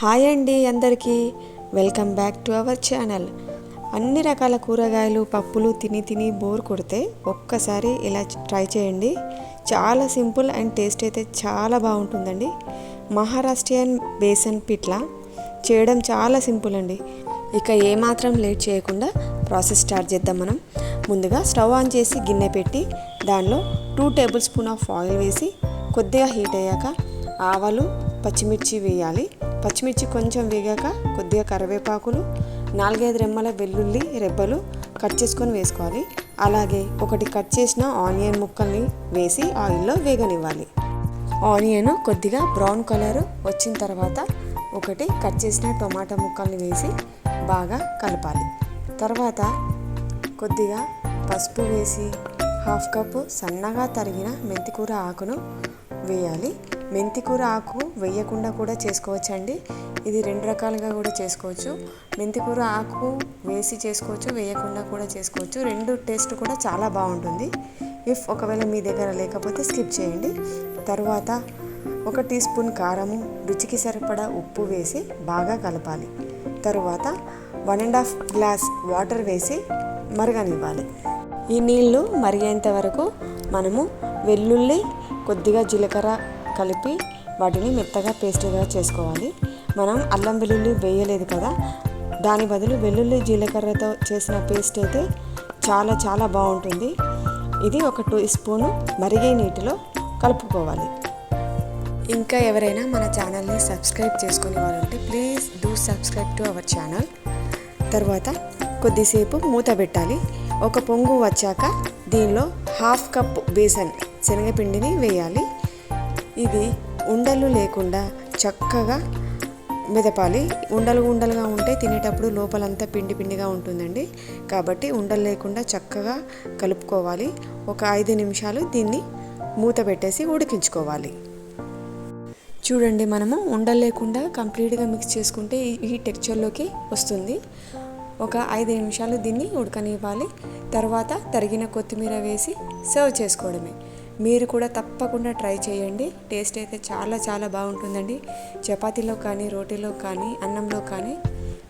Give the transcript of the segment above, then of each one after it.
Hi అండి అందరికీ. Welcome back to our channel. అన్ని రకాల కూరగాయలు పప్పులు తిని తిని బోర్ కొడితే ఒక్కసారి ఇలా ట్రై చేయండి. చాలా సింపుల్ అండ్ టేస్ట్ అయితే చాలా బాగుంటుందండి. మహారాష్ట్రియన్ బేసన్ పిట్లా చేయడం చాలా సింపుల్ అండి. ఇక ఏమాత్రం లేట్ చేయకుండా ప్రాసెస్ స్టార్ట్ చేద్దాం మనం. ముందుగా స్టవ్ ఆన్ చేసి గిన్నె పెట్టి దానిలో two tablespoon of oil వేసి కొద్దిగా హీట్ అయ్యాక ఆవాలు పచ్చిమిర్చి వేయాలి. పచ్చిమిర్చి కొంచెం వేగాక కొద్దిగా కరివేపాకులు నాలుగైదు రెమ్మల వెల్లుల్లి రెబ్బలు కట్ చేసుకొని వేసుకోవాలి. అలాగే ఒకటి కట్ చేసిన ఆనియన్ ముక్కల్ని వేసి ఆయిల్లో వేగనివ్వాలి. ఆనియన్ కొద్దిగా బ్రౌన్ కలర్ వచ్చిన తర్వాత ఒకటి కట్ చేసిన టొమాటో ముక్కల్ని వేసి బాగా కలపాలి. తర్వాత కొద్దిగా పసుపు వేసి హాఫ్ కప్పు సన్నగా తరిగిన మెంతికూర ఆకును వేయాలి. మెంతికూర ఆకు వేయకుండా కూడా చేసుకోవచ్చండి. ఇది రెండు రకాలుగా కూడా చేసుకోవచ్చు. మెంతికూర ఆకు వేసి చేసుకోవచ్చు వేయకుండా కూడా చేసుకోవచ్చు. రెండు టేస్ట్ కూడా చాలా బాగుంటుంది. ఇఫ్ ఒకవేళ మీ దగ్గర లేకపోతే స్కిప్ చేయండి. తర్వాత ఒక టీ స్పూన్ కారము రుచికి సరిపడా ఉప్పు వేసి బాగా కలపాలి. తరువాత one and half glass water వేసి మరగనివ్వాలి. ఈ నీళ్ళు మరిగేంత వరకు మనము వెల్లుల్లి కొద్దిగా జీలకర్ర కలిపి వాటిని మెత్తగా పేస్ట్గా చేసుకోవాలి. మనం అల్లం వెల్లుల్లి వేయలేదు కదా దాని బదులు వెల్లుల్లి జీలకర్రతో చేసిన పేస్ట్ అయితే చాలా చాలా బాగుంటుంది. ఇది ఒక టూ స్పూను మరిగే నీటిలో కలుపుకోవాలి. ఇంకా ఎవరైనా మన ఛానల్ని సబ్స్క్రైబ్ చేసుకునే వాళ్ళు ఉంటే please do subscribe to our channel. తర్వాత కొద్దిసేపు మూత పెట్టాలి. ఒక పొంగు వచ్చాక దీనిలో హాఫ్ కప్ బేసన్ శనగపిండిని వేయాలి. ఇది ఉండలు లేకుండా చక్కగా మెదపాలి. ఉండలు ఉండలుగా ఉంటే తినేటప్పుడు లోపలంతా పిండి పిండిగా ఉంటుందండి. కాబట్టి ఉండలు లేకుండా చక్కగా కలుపుకోవాలి. ఒక ఐదు నిమిషాలు దీన్ని మూత పెట్టేసి ఉడికించుకోవాలి. చూడండి మనము ఉండలు లేకుండా కంప్లీట్గా మిక్స్ చేసుకుంటే ఈ టెక్చర్లోకి వస్తుంది. ఒక ఐదు నిమిషాలు దీన్ని ఉడకనివ్వాలి. తర్వాత తరిగిన కొత్తిమీర వేసి సర్వ్ చేసుకోవడమే. మీరు కూడా తప్పకుండా ట్రై చేయండి. టేస్ట్ అయితే చాలా చాలా బాగుంటుందండి. చపాతీలో కానీ రోటీలో కానీ అన్నంలో కానీ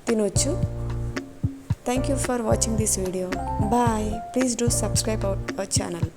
తినొచ్చు. Thank you for watching this video bye please do subscribe our channel